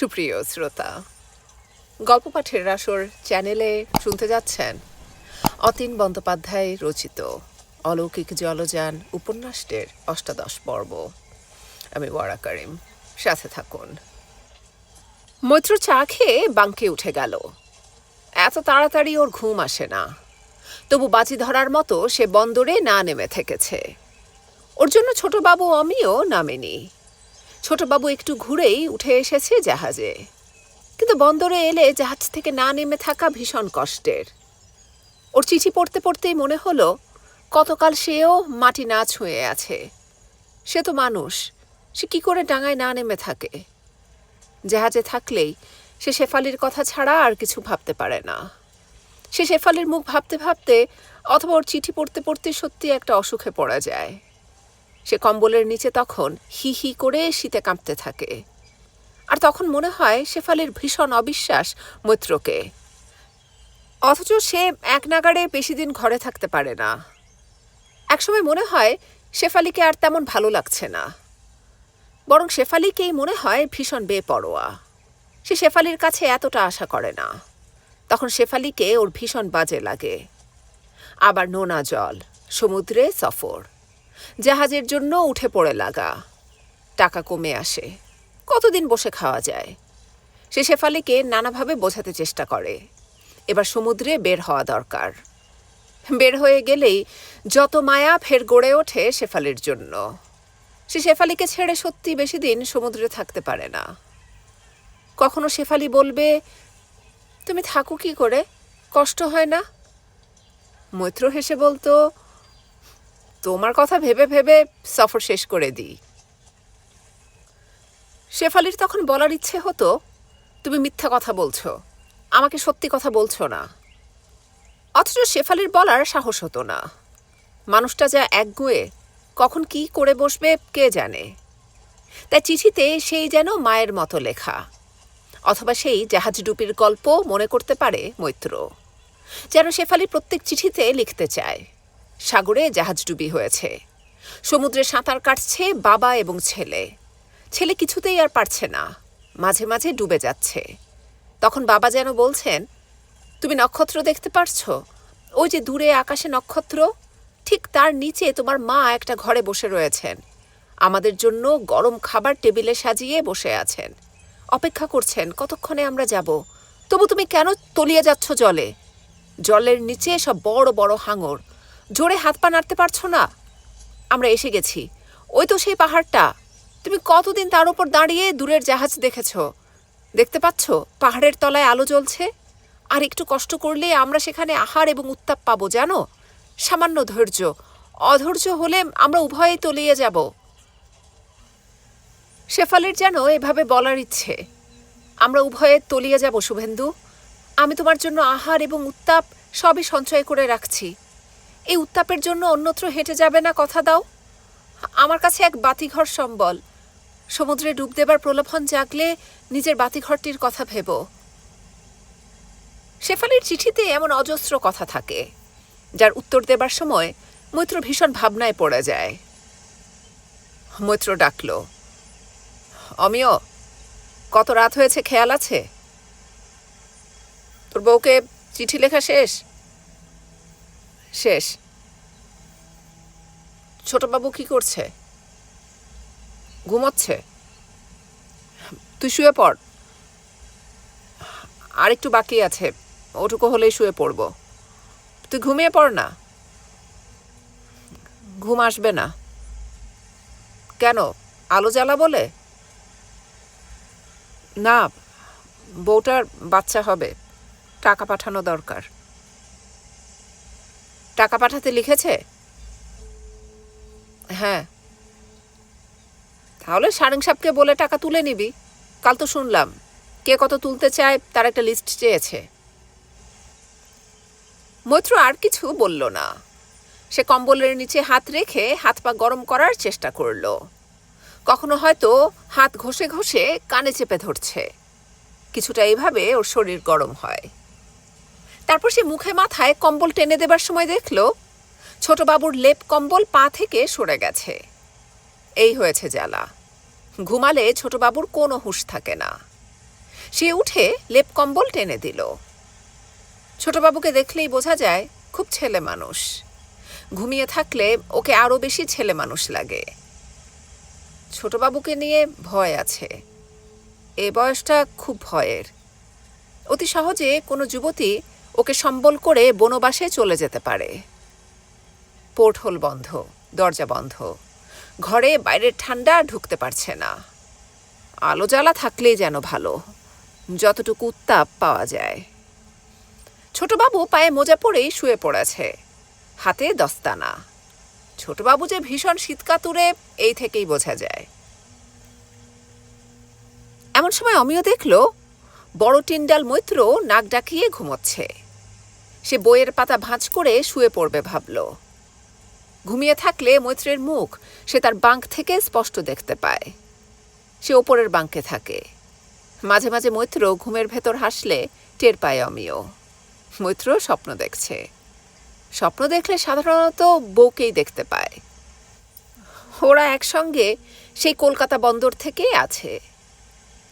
সুপ্রিয় শ্রোতা, গল্প পাঠের আসর চ্যানেলে শুনতে যাচ্ছেন অতীন বন্দ্যোপাধ্যায় রচিত অলৌকিক জলযান উপন্যাসটির অষ্টাদশ পর্ব। আমি ওয়ারা করিম, সাথে থাকুন। মৈত্র চা খেয়ে বাঙ্কে উঠে গেল। এত তাড়াতাড়ি ওর ঘুম আসে না। তবু বাজি ধরার মতো সে বন্দরে না নেমে থেকেছে। ওর জন্য ছোটবাবু আমিও নামেনি। ছোটবাবু একটু ঘুরেই উঠে এসেছে জাহাজে। কিন্তু বন্দরে এলে জাহাজ থেকে না নেমে থাকা ভীষণ কষ্টের। ওর চিঠি পড়তে পড়তেই মনে হলো, কতকাল সেও মাটি না ছুঁয়ে আছে। সে তো মানুষ, সে কি করে ডাঙায় না নেমে থাকে? জাহাজে থাকলেই সে শেফালির কথা ছাড়া আর কিছু ভাবতে পারে না। সে শেফালির মুখ ভাবতে ভাবতে, অথবা ওর চিঠি পড়তে পড়তে সত্যি একটা অসুখে পড়া যায়। সে কম্বলের নিচে তখন হি হি করে শীতে কাঁপতে থাকে। আর তখন মনে হয় শেফালির ভীষণ অবিশ্বাস মৈত্রকে। অথচ সে এক নাগাড়ে বেশি দিন ঘরে থাকতে পারে না। একসময় মনে হয় শেফালিকে আর তেমন ভালো লাগছে না। বরং শেফালিকেই মনে হয় ভীষণ বেপরোয়া। সে শেফালির কাছে এতটা আশা করে না। তখন শেফালিকে ওর ভীষণ বাজে লাগে। আবার নোনা জল, সমুদ্রে সফর। জাহাজের জন্য উঠে পড়ে লাগা। টাকা কমে আসে। কতদিন বসে খাওয়া যায়? সে শেফালিকে নানাভাবে বোঝাতে চেষ্টা করে। এবার সমুদ্রে বের হওয়া দরকার। বের হয়ে গেলেই যত মায়া ফের গড়ে ওঠে শেফালির জন্য। সে শেফালিকে ছেড়ে সত্যি বেশি দিন সমুদ্রে থাকতে পারে না। কখনো শেফালি বলবে, তুমি থাকো কি করে? কষ্ট হয় না? মৈত্র হেসে বলতো তোমার কথা ভেবে ভেবে সফর শেষ করে দিই। শেফালির তখন বলার ইচ্ছে হতো, তুমি মিথ্যা কথা বলছো। আমাকে সত্যি কথা বলছো না। অথচ শেফালির বলার সাহস হতো না। মানুষটা যা একগুয়ে কখন কি করে বসবে কে জানে? তাই চিঠিতে সেই যেন মায়ের মতো লেখা। অথবা সেই জাহাজ ডুবির গল্প মনে করতে পারে মৈত্র, যেন শেফালি প্রত্যেক চিঠিতে লিখতে চায়। সাগরে জাহাজডুবি হয়েছে। সমুদ্রে সাঁতার কাটছে বাবা এবং ছেলে। ছেলে কিছুতেই আর পারছে না। মাঝে মাঝে ডুবে যাচ্ছে। তখন বাবা যেন বলছেন, তুমি নক্ষত্র দেখতে পারছ? ওই যে দূরে আকাশে নক্ষত্র, ঠিক তার নিচে তোমার মা একটা ঘরে বসে রয়েছেন। আমাদের জন্য গরম খাবার টেবিলে সাজিয়ে বসে আছেন। অপেক্ষা করছেন, কতক্ষণে আমরা যাব? তবু তুমি কেন তলিয়ে যাচ্ছ জলে? জলের নিচে সব বড় বড় হাঙর। জোরে হাত পা নাড়তে পারছ না? আমরা এসে গেছি। ওই তো সেই পাহাড়টা। তুমি কতদিন তার উপর দাঁড়িয়ে দূরের জাহাজ দেখেছ? দেখতে পাচ্ছ? পাহাড়ের তলায় আলো জ্বলছে। আর একটু কষ্ট করলে আমরা সেখানে আহার এবং উত্তাপ পাবো, জানো? সামান্য ধৈর্য। অধৈর্য হলে আমরা উভয়েই তলিয়ে যাব। শেফালির যেন এভাবে বলার ইচ্ছে। আমরা উভয়ে তলিয়ে যাব, শুভেন্দু। আমি তোমার জন্য আহার এবং উত্তাপ সবই সঞ্চয় করে রাখছি। এই উত্তাপের জন্য অন্যত্র হেঁটে যাবে না, কথা দাও। আমার কাছে এক বাতিঘর সম্বল। সমুদ্রে ডুব দেবার প্রলোভন জাগলে নিজের বাতিঘরটির কথা ভেব। শেফালির চিঠিতে এমন অজস্র কথা থাকে, যার উত্তর দেবার সময় মৈত্র ভীষণ ভাবনায় পড়ে যায়। মৈত্র ডাকল, অমিয়, কত রাত হয়েছে, খেয়াল আছে? তোর বউকে চিঠি লেখা শেষ? শেষ। ছোটবাবু কি করছে? ঘুমোচ্ছে? তুই শুয়ে পড়। আর একটু বাকি আছে, ওটুকু হলেই শুয়ে পড়ব। তুই ঘুমিয়ে পড় না। ঘুম আসবে না। কেন, আলো জ্বালা বলে? না, বউটার বাচ্চা হবে, টাকা পাঠানো দরকার। টাকা পাঠাতে লিখেছে? হ্যাঁ। তাহলে সারেং সাহেবকে বলে টাকা তুলে নিবি। কাল তো শুনলাম, কে কত তুলতে চায় তার একটা লিস্ট চেয়েছে। মৈত্র আর কিছু বলল না। সে কম্বলের নিচে হাত রেখে হাত পা গরম করার চেষ্টা করল। কখনো হয়তো হাত ঘষে ঘষে কানে চেপে ধরছে। কিছুটা এইভাবে ওর শরীর গরম হয়। তারপর সে মুখে মাথায় কম্বল টেনে দেবার সময় দেখল, ছোট বাবুর লেপ কম্বল পা থেকে সরে গেছে। এই হয়েছে জ্বালা। ঘুমালে ছোট বাবুর কোনো হুঁশ থাকে না। সে উঠে লেপ কম্বল টেনে দিল। ছোটবাবুকে দেখলেই বোঝা যায়, খুব ছেলে মানুষ। ঘুমিয়ে থাকলে ওকে আরও বেশি ছেলে মানুষ লাগে। ছোটবাবুকে নিয়ে ভয় আছে। এ বয়সটা খুব ভয়ের। অতি সহজে কোনো যুবতী ওকে সম্বল করে বনবাসে চলে যেতে পারে। পোর্টহোল বন্ধ, দরজা বন্ধ। ঘরে বাইরের ঠান্ডা ঢুকতে পারছে না। আলো জ্বালা থাকলেই যেন ভালো, যতটুকু উত্তাপ পাওয়া যায়। ছোটবাবু পায়ে মোজা পরেই শুয়ে পড়েছে, হাতে দস্তানা। ছোটবাবু যে ভীষণ শীতকাতুরে, এই থেকেই বোঝা যায়। এমন সময় অমিয় দেখল বড় টিন্ডাল মৈত্র নাক ডাকিয়ে ঘুমোচ্ছে। সে বইয়ের পাতা ভাঁজ করে শুয়ে পড়বে ভাবল। ঘুমিয়ে থাকলে মৈত্রের মুখ সে তার বাঙ্ক থেকে স্পষ্ট দেখতে পায়। সে ওপরের বাঙ্কে থাকে। মাঝে মাঝে মৈত্র ঘুমের ভেতর হাসলে টের পায় অমিয়। মৈত্র স্বপ্ন দেখছে। স্বপ্ন দেখলে সাধারণত বউকেই দেখতে পায়। ওরা একসঙ্গে সেই কলকাতা বন্দর থেকেই আছে।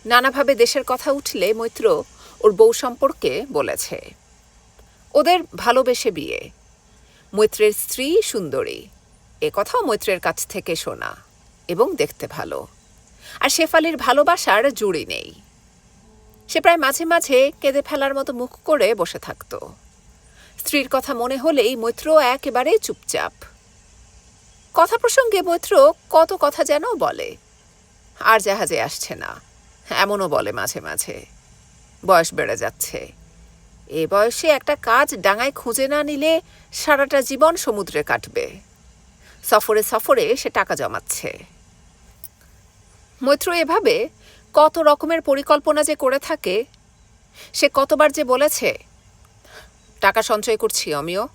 নানাভাবে দেশের কথা উঠলে মৈত্র ওর বউ সম্পর্কে বলেছে। ওদের ভালোবেসে বিয়ে। মৈত্রের স্ত্রী সুন্দরী। এ কথাও মৈত্রের কাছ থেকে শোনা এবং দেখতে ভালো। আর শেফালির ভালোবাসার জুড়ি নেই। সে প্রায় মাঝে মাঝে কেঁদে ফেলার মতো মুখ করে বসে থাকত। স্ত্রীর কথা মনে হলেই মৈত্র একেবারে চুপচাপ। কথা প্রসঙ্গে মৈত্র কত কথা যেন বলে। আর জাহাজে আসছে না। এমনও বলে মাঝে মাঝে। বয়স বেড়ে যাচ্ছে। এ বয়সে একটা কাজ ডাঙায় খুঁজে না নিলে সারাটা জীবন সমুদ্রে কাটবে। সফরে সফরে সে টাকা জমাচ্ছে। মৈত্র এভাবে কত রকমের পরিকল্পনা যে করে থাকে, সে কতবার যে বলেছে, টাকা সঞ্চয় করছি আমিও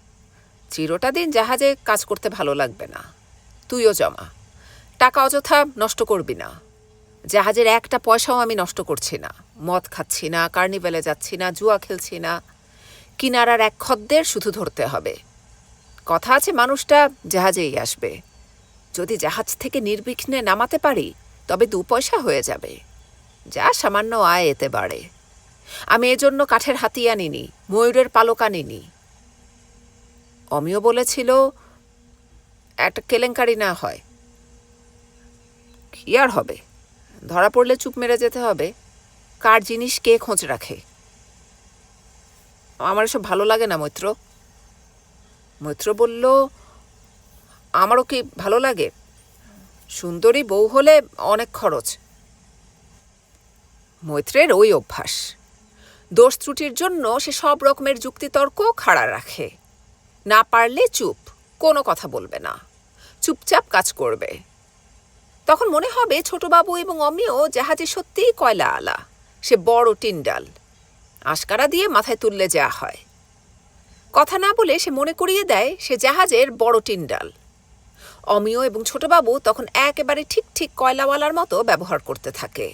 চিরটা দিন জাহাজে কাজ করতে ভালো লাগবে না। তুইও জমা। টাকা অযথা নষ্ট করবি না। জাহাজের একটা পয়সাও আমি নষ্ট করছি না। মদ খাচ্ছি না, কার্নিভেলে যাচ্ছি না, জুয়া খেলছি না। কিনারার এক খদ্দের শুধু ধরতে হবে। কথা আছে মানুষটা জাহাজেই আসবে। যদি জাহাজ থেকে নির্বিঘ্নে নামাতে পারি, তবে দু পয়সা হয়ে যাবে। যা সামান্য আয় এতে বাড়ে। আমি এজন্য কাঠের হাতি আনিনি, ময়ূরের পালক আনিনি। অমিও বলেছিল, একটা কেলেঙ্কারি না হয়। কি আর হবে? ধরা পড়লে চুপ মেরে যেতে হবে। কার জিনিস কে খোঁজ রাখে? আমার এসব ভালো লাগে না, মৈত্র। মৈত্র বলল, আমারও কি ভালো লাগে? সুন্দরী বউ হলে অনেক খরচ। মৈত্রের ওই অভ্যাস। দোষ ত্রুটির জন্য সে সব রকমের যুক্তিতর্ক খাড়া রাখে। না পারলে চুপ, কোনো কথা বলবে না। চুপচাপ কাজ করবে। তখন মনে হবে ছোটবাবু এবং অমিও জাহাজে সত্যিই কয়লা আলা। সে বড় টিন্ডাল। আশকারা দিয়ে মাথায় তুললে যা হয়। কথা না বলে সে মনে করিয়ে দেয় সে জাহাজের বড় টিন্ডাল। অমিয় এবং ছোটবাবু তখন একেবারে ঠিক ঠিক কয়লাওয়ালার মতো ব্যবহার করতে থাকে।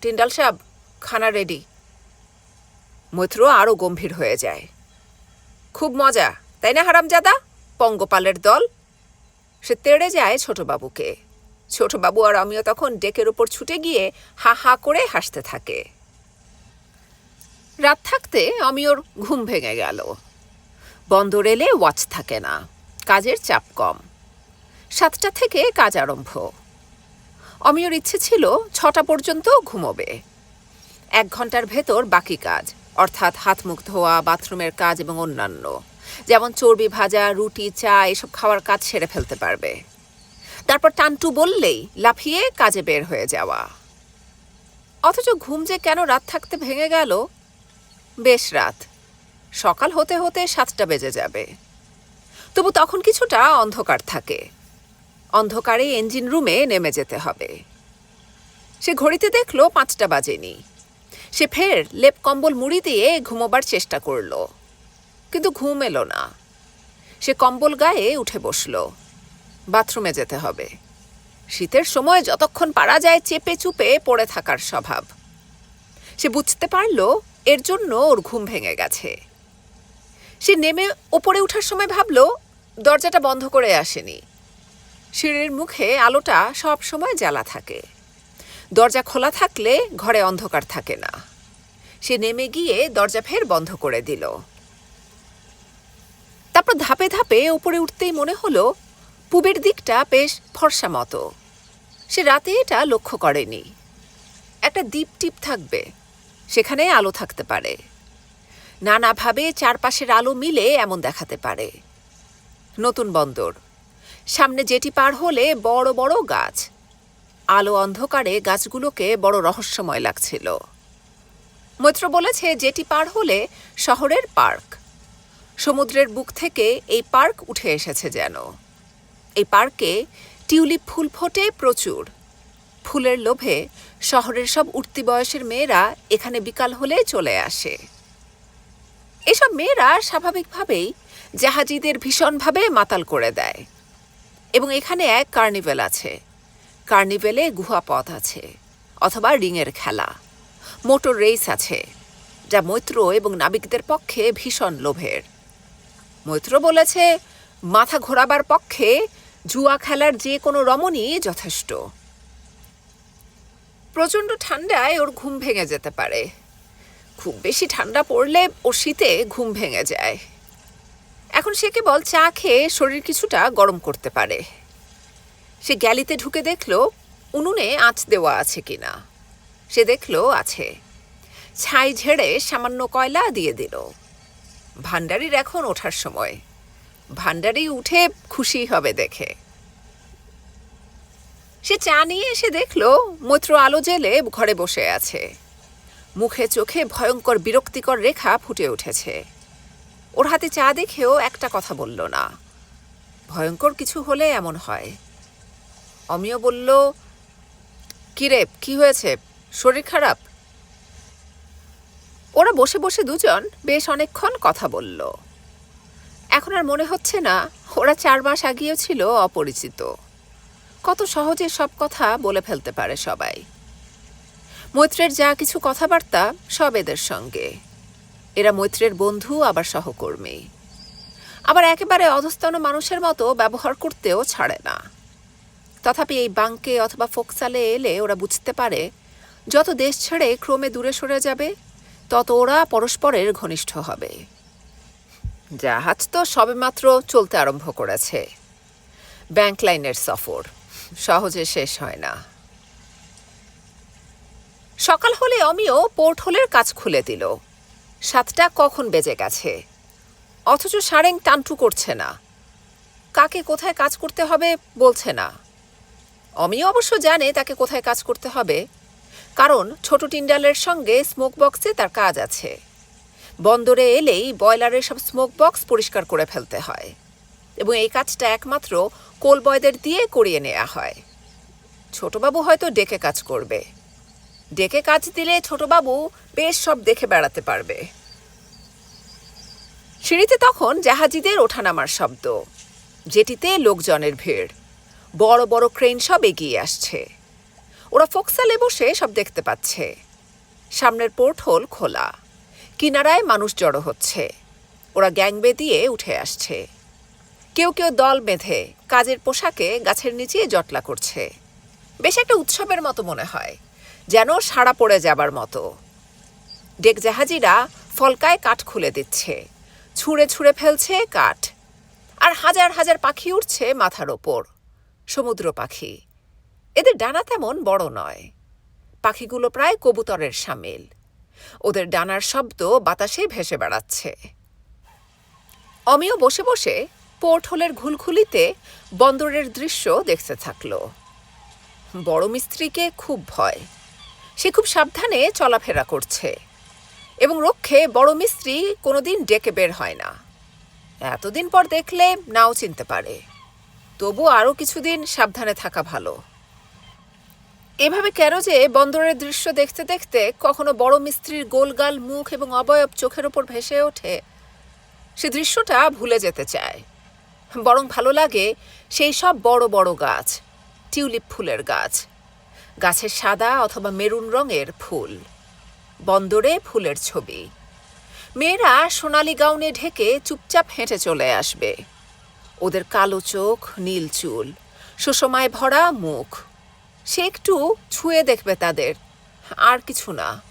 টিন্ডাল সাহেব, খানা রেডি মৈত্র আরও গম্ভীর হয়ে যায়। খুব মজা, তাই না হারামজাদা? পঙ্গপালের দল। সে তেড়ে যায় ছোটবাবুকে। ছোটবাবু আর আমিও তখন ডেকের ওপর ছুটে গিয়ে হা হা করে হাসতে থাকে। রাত থাকতে অমিয়র ঘুম ভেঙে গেল। বন্দর এলে ওয়াচ থাকে না, কাজের চাপ কম। সাতটা থেকে কাজ আরম্ভ। অমিয়র ইচ্ছে ছিল ছটা পর্যন্ত ঘুমোবে। এক ঘণ্টার ভেতর বাকি কাজ, অর্থাৎ হাত মুখ ধোয়া, বাথরুমের কাজ এবং অন্যান্য। যেমন চর্বি ভাজা, রুটি, চা, এসব খাওয়ার কাজ সেরে ফেলতে পারবে। তারপর টান্টু বললেই লাফিয়ে কাজে বের হয়ে যাওয়া। অথচ ঘুম যে কেন রাত থাকতে ভেঙে গেল? বেশ রাত। সকাল হতে হতে সাতটা বেজে যাবে। তবু তখন কিছুটা অন্ধকার থাকে। অন্ধকারে ইঞ্জিন রুমে নেমে যেতে হবে। সে ঘড়িতে দেখল পাঁচটা বাজেনি। সে ফের লেপ কম্বল মুড়ি দিয়ে ঘুমোবার চেষ্টা করল। কিন্তু ঘুম এলো না। সে কম্বল গায়ে উঠে বসল। বাথরুমে যেতে হবে। শীতের সময় যতক্ষণ পারা যায় চেপে চুপে পড়ে থাকার স্বভাব। সে বুঝতে পারল এর জন্য ওর ঘুম ভেঙে গেছে। সে নেমে ওপরে ওঠার সময় ভাবল, দরজাটা বন্ধ করে আসেনি। সিঁড়ির মুখে আলোটা সব সময় জ্বালা থাকে। দরজা খোলা থাকলে ঘরে অন্ধকার থাকে না। সে নেমে গিয়ে দরজা ফের বন্ধ করে দিল। তারপর ধাপে ধাপে উপরে উঠতেই মনে হলো পূবের দিকটা বেশ ফর্সা মতো। সে রাতে এটা লক্ষ্য করেনি। একটা দ্বীপ টিপ থাকবে, সেখানে আলো থাকতে পারে। নানাভাবে চারপাশের আলো মিলে এমন দেখাতে পারে। নতুন বন্দর, সামনে যেটি পার হলে বড় বড় গাছ। আলো অন্ধকারে গাছগুলোকে বড় রহস্যময় লাগছিল। মৈত্র বলেছে যেটি পার হলে শহরের পার্ক। সমুদ্রের বুক থেকে এই পার্ক উঠে এসেছে যেন। এই পার্কে টিউলিপ ফুল ফোটে প্রচুর। ফুলের লোভে শহরের সব উঠতি বয়সের মেয়েরা এখানে বিকাল হলে চলে আসে। এসব মেয়েরা স্বাভাবিকভাবেই জাহাজিদের ভীষণভাবে মাতাল করে দেয়। এবং এখানে এক কার্নিভেল আছে। কার্নিভেলে গুহাপথ আছে, অথবা রিংয়ের খেলা। মোটর রেস আছে, যা মৈত্র এবং নাবিকদের পক্ষে ভীষণ লোভের। মৈত্র বলেছে, মাথা ঘোরাবার পক্ষে জুয়া খেলার যে কোনো রমণী যথেষ্ট। প্রচণ্ড ঠান্ডায় ওর ঘুম ভেঙে যেতে পারে। খুব বেশি ঠান্ডা পড়লে ওর শীতে ঘুম ভেঙে যায়। এখন সে কেবল চা খেয়ে শরীর কিছুটা গরম করতে পারে। সে গ্যালিতে ঢুকে দেখল উনুনে আঁচ দেওয়া আছে কিনা। সে দেখল আছে। ছাই ঝেড়ে সামান্য কয়লা দিয়ে দিল। ভান্ডারির এখন ওঠার সময়। ভান্ডারি উঠে খুশি হবে দেখে। সে চা নিয়ে এসে দেখল, মৈত্র আলো জেলে ঘরে বসে আছে। মুখে চোখে ভয়ঙ্কর বিরক্তিকর রেখা ফুটে উঠেছে। ওর হাতে চা দেখেও একটা কথা বলল না। ভয়ঙ্কর কিছু হলে এমন হয়। অমিয় বলল, কিরে, কি হয়েছে? শরীর খারাপ? ওরা বসে বসে দুজন বেশ অনেকক্ষণ কথা বলল। এখন আর মনে হচ্ছে না, ওরা চার মাস আগেও ছিল অপরিচিত। কত সহজে সব কথা বলে ফেলতে পারে সবাই। মৈত্রের যা কিছু কথাবার্তা সব এদের সঙ্গে। এরা মৈত্রের বন্ধু, আবার সহকর্মী। আবার একেবারে অধস্তন মানুষের মতো ব্যবহার করতেও ছাড়ে না। তথাপি এই বাঙ্কে অথবা ফোকসালে এলে ওরা বুঝতে পারে, যত দেশ ছেড়ে ক্রমে দূরে সরে যাবে, তত ওরা পরস্পরের ঘনিষ্ঠ হবে। জাহাজ তো সবেমাত্র চলতে আরম্ভ করেছে। ব্যাংক লাইনের সফর, সহজে শেষ হয় না। সকাল হলে অমিও পোর্ট হোলের কাজ খুলে দিল। সাতটা কখন বেজে গেছে? অথচ সারেং টানটু করছে না। কাকে কোথায় কাজ করতে হবে বলছে না। অমি অবশ্য জানে তাকে কোথায় কাজ করতে হবে। কারণ ছোট টিন্ডালের সঙ্গে স্মোক বক্সে তার কাজ আছে। বন্দরে এলেই বয়লারের সব স্মোক বক্স পরিষ্কার করে ফেলতে হয় এবং এই কাজটা একমাত্র কোলবয়দের দিয়ে করিয়ে নেওয়া হয়। ছোটবাবু হয়তো ডেকে কাজ করবে। ডেকে কাজ দিলে ছোটবাবু বেশ সব দেখে বেড়াতে পারবে। সিঁড়িতে তখন জাহাজিদের ওঠানামার শব্দ, যেটিতে লোকজনের ভিড়। বড় বড় ক্রেন সব এগিয়ে আসছে। ওরা ফোকসালে বসে সব দেখতে পাচ্ছে। সামনের পোর্ট হোল খোলা। কিনারায় মানুষ জড়ো হচ্ছে। ওরা গ্যাং বেঁধিয়ে উঠে আসছে। কেউ কেউ দল বেঁধে কাজের পোশাকে গাছের নিচে জটলা করছে। বেশ একটা উৎসবের মতো মনে হয়, যেন সাড়া পড়ে যাবার মতো। ডেক জাহাজিরা ফলকায় কাঠ খুলে দিচ্ছে, ছুঁড়ে ছুঁড়ে ফেলছে কাঠ, আর হাজার হাজার পাখি উঠছে মাথার ওপর, সমুদ্র পাখি। এদের ডানা তেমন বড় নয়। পাখিগুলো প্রায় কবুতরের সামিল। ওদের ডানার শব্দ বাতাসে ভেসে বেড়াচ্ছে। অমিও বসে বসে পোর্ট হোলের ঘুলঘুলিতে বন্দরের দৃশ্য দেখতে থাকল। বড় মিস্ত্রিকে খুব ভয়। সে খুব সাবধানে চলাফেরা করছে এবং রক্ষে বড় মিস্ত্রি কোনোদিন ডেকে বের হয় না। এতদিন পর দেখলে নাও চিনতে পারে। তবু আরও কিছুদিন সাবধানে থাকা ভালো। এভাবে কেন যে বন্দরের দৃশ্য দেখতে দেখতে কখনো বড় মিস্ত্রির গোলগাল মুখ এবং অবয়ব চোখের ওপর ভেসে ওঠে? সে দৃশ্যটা ভুলে যেতে চায়। বরং ভালো লাগে সেই সব বড় বড় গাছ, টিউলিপ ফুলের গাছ, গাছের সাদা অথবা মেরুন রঙের ফুল, বন্দরে ফুলের ছবি। মেয়েরা সোনালি গাউনে ঢেকে চুপচাপ হেঁটে চলে আসবে। ওদের কালো চোখ, নীল চুল, সুষমায় ভরা মুখ সে একটু ছুঁয়ে দেখবে তাদের। আর কিছু না।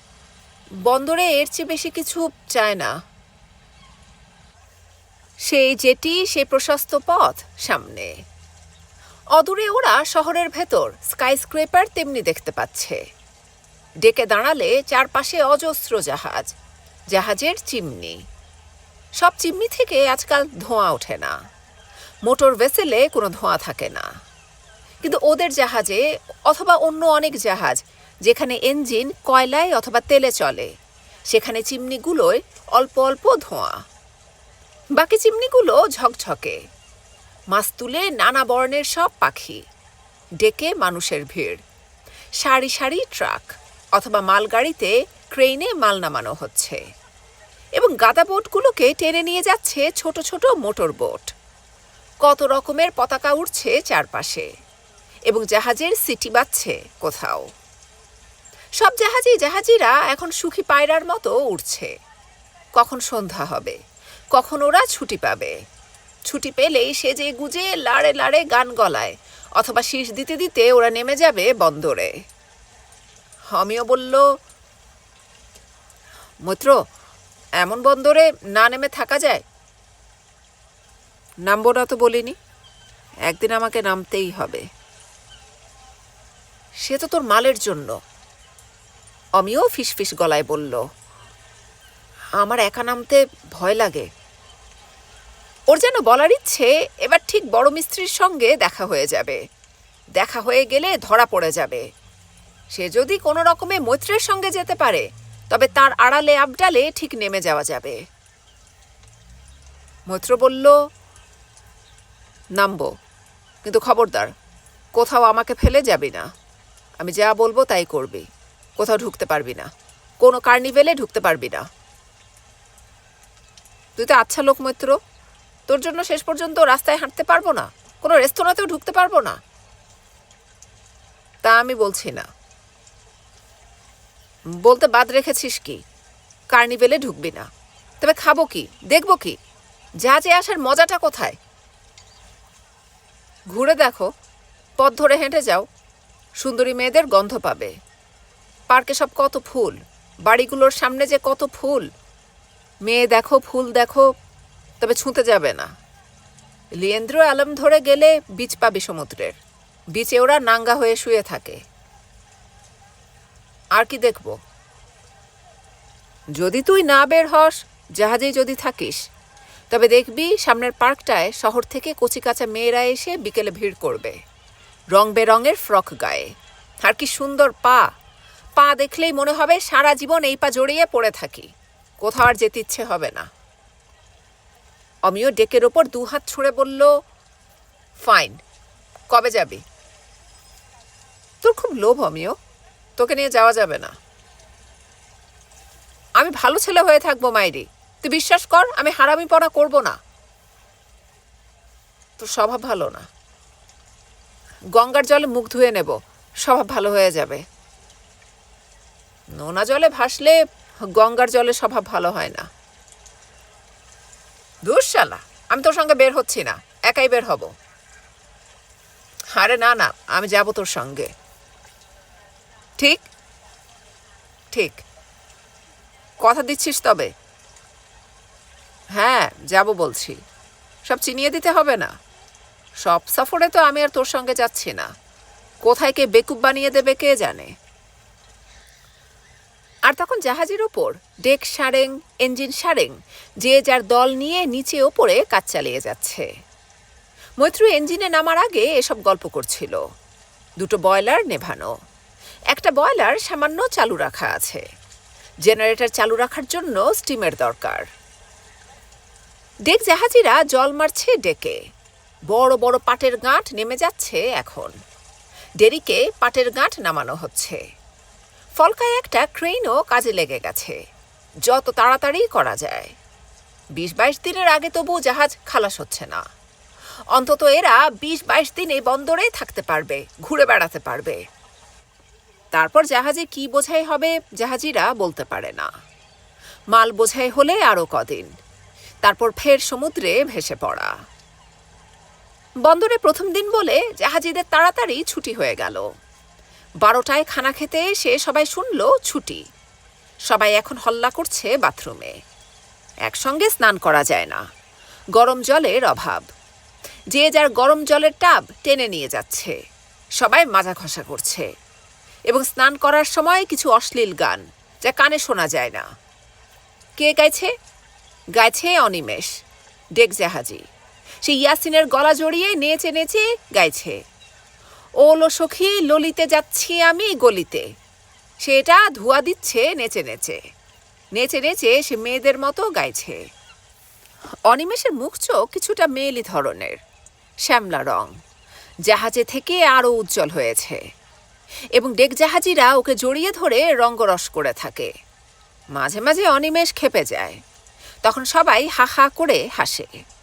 বন্দরে এর চেয়ে বেশি কিছু চায় না। সেই যেটি সে প্রশস্ত পথ সামনে। অদূরে ওরা শহরের ভেতর, স্কাইস্ক্রেপার তেমনি দেখতে পাচ্ছে। ডেকে দাঁড়ালে চারপাশে অজস্র জাহাজ, জাহাজের চিমনি। সব চিমনি থেকে আজকাল ধোঁয়া ওঠে না। মোটর ভেসেলে কোনো ধোঁয়া থাকে না। কিন্তু ওদের জাহাজে অথবা অন্য অনেক জাহাজ, যেখানে ইঞ্জিন কয়লায় অথবা তেলে চলে, সেখানে চিমনিগুলোয় অল্প অল্প ধোঁয়া। বাকি চিমনিগুলো ঝকঝকে। মাছ তুলে নানা বর্ণের সব পাখি, ডেকে মানুষের ভিড়। সারি সারি ট্রাক অথবা মালগাড়িতে ক্রেনে মাল নামানো হচ্ছে। এবং গাদা বোটগুলোকে টেনে নিয়ে যাচ্ছে ছোট ছোট মোটর বোট। কত রকমের পতাকা উঠছে চারপাশে। এবং জাহাজের সিটি বাজছে কোথাও। সব জাহাজি জাহাজিরা এখন সুখী পায়রার মতো উঠছে কখন সন্ধ্যা হবে, কখন ওরা ছুটি পাবে। ছুটি পেলেই সে যে গুজে লাড়ে লাড়ে গান গলায়, অথবা শীষ দিতে দিতে ওরা নেমে যাবে বন্দরে। হমিও বলল, মৈত্র, এমন বন্দরে না নেমে থাকা যায়? নামবো না তো বলিনি, একদিন আমাকে নামতেই হবে। সে তো তোর মালের জন্য। অমিও ফিসফিস গলায় বলল, আমার একা নামতে ভয় লাগে। ওর যেন বলার ইচ্ছে, এবার ঠিক বড় মিস্ত্রির সঙ্গে দেখা হয়ে যাবে। দেখা হয়ে গেলে ধরা পড়ে যাবে। সে যদি কোনো রকমে মৈত্রের সঙ্গে যেতে পারে, তবে তার আড়ালে আবডালে ঠিক নেমে যাওয়া যাবে। মৈত্র বলল, নামবো। কিন্তু খবরদার, কোথাও আমাকে ফেলে যাবি না। আমি যা বলব তাই করবি। কোথাও ঢুকতে পারবি না। কোনো কার্নিভেলে ঢুকতে পারবি না। তুই তো আচ্ছা লোক মৈত্র। তোর জন্য শেষ পর্যন্ত রাস্তায় হাঁটতে পারব না। কোনো রেস্তোরাঁতেও ঢুকতে পারব না। তা আমি বলছি না। বলতে বাদ রেখেছিস কি? কার্নিভেলে ঢুকবি না। তবে খাব কি? দেখব কি? যা যে আসার মজাটা কোথায়? ঘুরে দেখো। পথ ধরে হেঁটে যাও। সুন্দরী মেয়েদের গন্ধ পাবে। পার্কে সব কত ফুল? বাড়িগুলোর সামনে যে কত ফুল? মেয়ে দেখো, ফুল দেখো, তবে ছুঁতে যাবে না। লিয়েন্দ্র আলম ধরে গেলে বীজ পাবি সমুদ্রের। বিচে ওরা নাঙ্গা হয়ে শুয়ে থাকে। আর কি দেখব? যদি তুই না বের হস, জাহাজেই যদি থাকিস। তবে দেখবি সামনের পার্কটায় শহর থেকে কচিকাচা মেয়েরা এসে বিকেলে ভিড় করবে। রং বেরঙের ফ্রক গায়ে। আর কি সুন্দর পা। পা দেখলেই মনে হবে সারা জীবন এই পা জড়িয়ে পড়ে থাকি। কোথাও আর যেতে ইচ্ছে হবে না। অমিও ডেকের ওপর দু হাত ছুঁড়ে বলল, ফাইন, কবে যাবি? তোর খুব লোভ অমিও তোকে নিয়ে যাওয়া যাবে না। আমি ভালো ছেলে হয়ে থাকব মাইরি। তুই বিশ্বাস কর, আমি হারামি পড়া করব না। তোর স্বভাব ভালো না। গঙ্গার জলে মুখ ধুয়ে নেব। স্বভাব ভালো হয়ে যাবে। নোনা জলে ভাসলে গঙ্গার জলে স্বভাব ভালো হয় না। দুঃশালা, আমি তোর সঙ্গে বের হচ্ছি না, একাই বের হব। আরে না না, আমি যাব তোর সঙ্গে। ঠিক? ঠিক। কথা দিচ্ছিস তবে? হ্যাঁ যাব বলছি। সব চিনিয়ে দিতে হবে না? সব সফরে তো আমি আর তোর সঙ্গে যাচ্ছি না। কোথায় কে বেকুব বানিয়ে দেবে কে জানে? আর তখন জাহাজের ওপর ডেক সারেং, ইঞ্জিন সারেং, যে যার দল নিয়ে নিচে ওপরে কাজ চালিয়ে যাচ্ছে। মৈত্র ইঞ্জিনে নামার আগে এসব গল্প করছিল। দুটো বয়লার নেভানো। একটা বয়লার সামান্য চালু রাখা আছে। জেনারেটর চালু রাখার জন্য স্টিমের দরকার। ডেক জাহাজিরা জল মারছে ডেকে। বড় বড় পাটের গাঁট নেমে যাচ্ছে এখন। ডেরিকে পাটের গাঁট নামানো হচ্ছে। ফলকায় একটা ক্রেনও কাজে লেগে গেছে। যত তাড়াতাড়ি করা যায়। বিশ বাইশ দিনের আগে তবু জাহাজ খালাস হচ্ছে না। অন্তত এরা বিশ বাইশ দিন এই বন্দরে থাকতে পারবে, ঘুরে বেড়াতে পারবে। তারপর জাহাজে কি বোঝাই হবে জাহাজিরা বলতে পারে না। মাল বোঝাই হলে আরও কদিন। তারপর ফের সমুদ্রে ভেসে পড়া। বন্দরে প্রথম দিন বলে জাহাজিদের তাড়াতাড়ি ছুটি হয়ে গেল। বারোটায় খানা খেতে এসে সবাই শুনল ছুটি। সবাই এখন হল্লা করছে বাথরুমে। একসঙ্গে স্নান করা যায় না। গরম জলের অভাব। যে যার গরম জলের টাব টেনে নিয়ে যাচ্ছে। সবাই মাজা ঘষা করছে। এবং স্নান করার সময় কিছু অশ্লীল গান, যা কানে শোনা যায় না। কে গাইছে? গাইছে অনিমেষ, ডেক জাহাজি। সে ইয়াসিনের গলা জড়িয়ে নেচে নেচে গাইছে। ওলো সখী, ললিতে যাচ্ছি আমি গলিতে। সে এটা ধোয়া দিচ্ছে নেচে নেচে। নেচে নেচে সে মেয়েদের মতো গাইছে। অনিমেষের মুখ চোখ কিছুটা মেয়েলি ধরনের, শ্যামলা রং। জাহাজে থেকে আরও উজ্জ্বল হয়েছে এবং ডেক জাহাজিরা ওকে জড়িয়ে ধরে রঙ্গরস করে থাকে। মাঝে মাঝে অনিমেষ খেপে যায়। তখন সবাই হা হা করে হাসে।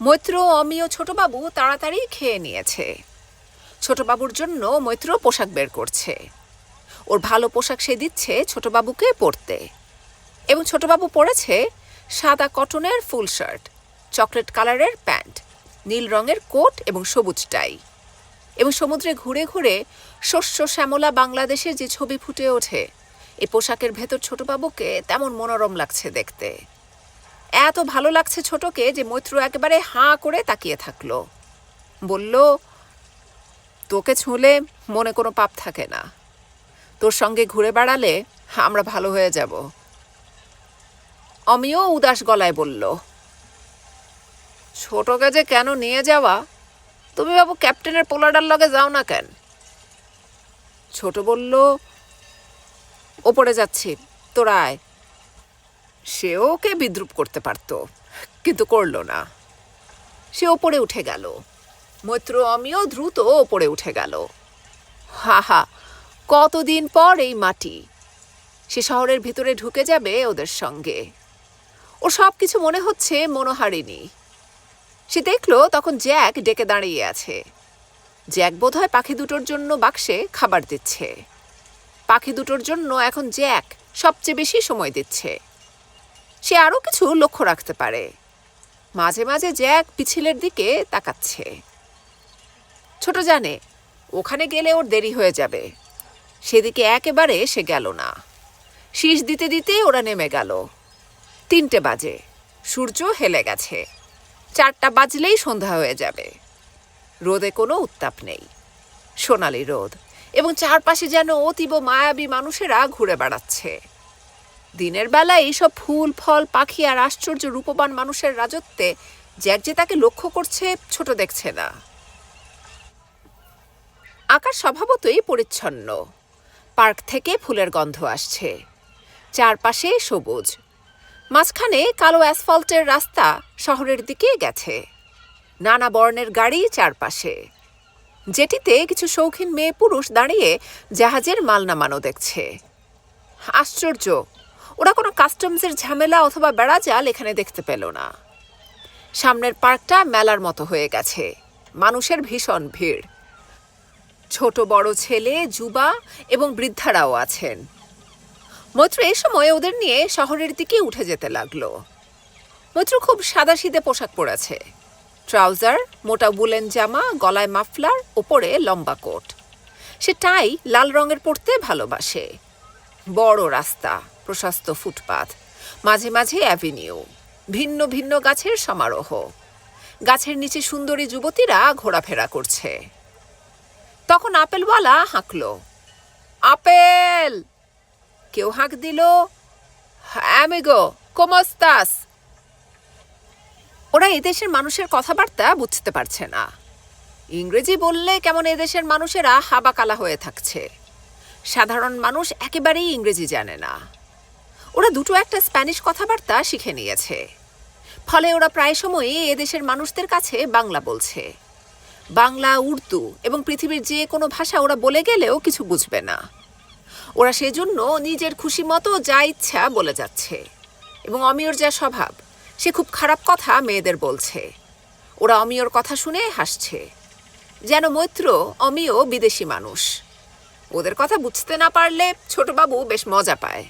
মৈত্র অমিয় ছোটবাবু তাড়াতাড়ি খেয়ে নিয়েছে। ছোটবাবুর জন্য মৈত্র পোশাক বের করছে। ওর ভালো পোশাক সে দিচ্ছে ছোটবাবুকে পরতে। এবং ছোটবাবু পরেছে সাদা কটনের ফুল শার্ট, চকলেট কালারের প্যান্ট, নীল রঙের কোট এবং সবুজ টাই। এবং সমুদ্রে ঘুরে ঘুরে শস্য শ্যামলা বাংলাদেশের যে ছবি ফুটে ওঠে এই পোশাকের ভেতর ছোটবাবুকে তেমন মনোরম লাগছে দেখতে। এত ভালো লাগছে ছোটকে যে মৈত্র একেবারে হাঁ করে তাকিয়ে থাকল। বলল, তোকে ছুঁলে মনে কোনো পাপ থাকে না। তোর সঙ্গে ঘুরে বেড়ালে আমরা ভালো হয়ে যাব। অমিও উদাস গলায় বলল, ছোটকে যে কেন নিয়ে যাওয়া? তুমি বাবু ক্যাপ্টেনের পোলাডার লগে যাও না কেন? ছোট বলল, ওপরে যাচ্ছি, তোরা আয়। সেও ওকে বিদ্রুপ করতে পারত, কিন্তু করল না। সে ওপরে উঠে গেল। মৈত্র অমিও দ্রুত ওপরে উঠে গেল। হা হা কতদিন পর এই মাটি। সে শহরের ভিতরে ঢুকে যাবে ওদের সঙ্গে। ও সব কিছু মনে হচ্ছে মনোহারিণী। সে দেখল তখন জ্যাক ডেকে দাঁড়িয়ে আছে। জ্যাক বোধহয় পাখি দুটোর জন্য বাক্সে খাবার দিচ্ছে। পাখি দুটোর জন্য এখন জ্যাক সবচেয়ে বেশি সময় দিচ্ছে। সে আরও কিছু লক্ষ্য রাখতে পারে। মাঝে মাঝে জ্যাক পিছিলের দিকে তাকাচ্ছে। ছোট জানে, ওখানে গেলে ওর দেরি হয়ে যাবে। সেদিকে একেবারে সে গেল না। শীষ দিতে দিতে ওরা নেমে গেল। তিনটে বাজে। সূর্য হেলে গেছে। চারটা বাজলেই সন্ধ্যা হয়ে যাবে। রোদে কোনো উত্তাপ নেই। সোনালি রোদ। এবং চারপাশে যেন অতীব মায়াবী মানুষেরা ঘুরে বেড়াচ্ছে। দিনের বেলা এইসব ফুল, ফল, পাখি আর আশ্চর্য রূপবান মানুষের রাজত্বে জ্যাক যে তাকে লক্ষ্য করছে ছোট দেখছে না। আকাশ স্বভাবতই পরিচ্ছন্ন। পার্ক থেকে ফুলের গন্ধ আসছে। চারপাশে সবুজ। মাঝখানে কালো অ্যাসফল্টের রাস্তা শহরের দিকে গেছে। নানা বর্ণের গাড়ি চারপাশে। যেটিতে কিছু শৌখিন মেয়ে পুরুষ দাঁড়িয়ে জাহাজের মাল নামানো দেখছে। আশ্চর্য! ওরা কোনো কাস্টমসের ঝামেলা অথবা বেড়াজাল এখানে দেখতে পেল না। সামনের পার্কটা মেলার মতো হয়ে গেছে। মানুষের ভীষণ ভিড়। ছোট বড় ছেলে, যুবা এবং বৃদ্ধারাও আছেন। মৈত্র এই সময় ওদের নিয়ে শহরের দিকে উঠে যেতে লাগল। মৈত্র খুব সাদাসিদে পোশাক পরেছে। ট্রাউজার, মোটা বুলেন জামা, গলায় মাফলার, ওপরে লম্বা কোট। সে টাই লাল রঙের পরতে ভালোবাসে। বড় রাস্তা। প্রশস্ত ফুটপাথ মাঝে মাঝে অ্যাভিনিউ, ভিন্ন ভিন্ন গাছের সমারোহ। গাছের নিচে সুন্দরী যুবতীরা ঘোরাফেরা করছে। তখন আপেলওয়ালা হাঁকল, আপেল! কেউ হাঁক দিল কোমস্তাস! ওরা এদেশের মানুষের কথাবার্তা বুঝতে পারছে না। ইংরেজি বললে কেমন এদেশের মানুষেরা হাবাকালা হয়ে থাকছে। সাধারণ মানুষ একেবারেই ইংরেজি জানে না। ওরা দুটো একটা স্প্যানিশ কথাবার্তা শিখে নিয়েছে। ফলে ওরা প্রায় সময়ই এদেশের মানুষদের কাছে বাংলা বলছে। বাংলা, উর্দু এবং পৃথিবীর যে কোনো ভাষা ওরা বলে গেলেও কিছু বুঝবে না। ওরা সেজন্য নিজের খুশি মতো যা ইচ্ছা বলে যাচ্ছে। এবং অমিয়র যা স্বভাব, সে খুব খারাপ কথা মেয়েদের বলছে। ওরা অমিয়র কথা শুনে হাসছে। যেন মৈত্র অমিয় বিদেশি মানুষ। ওদের কথা বুঝতে না পারলে ছোটবাবু বেশ মজা পায়।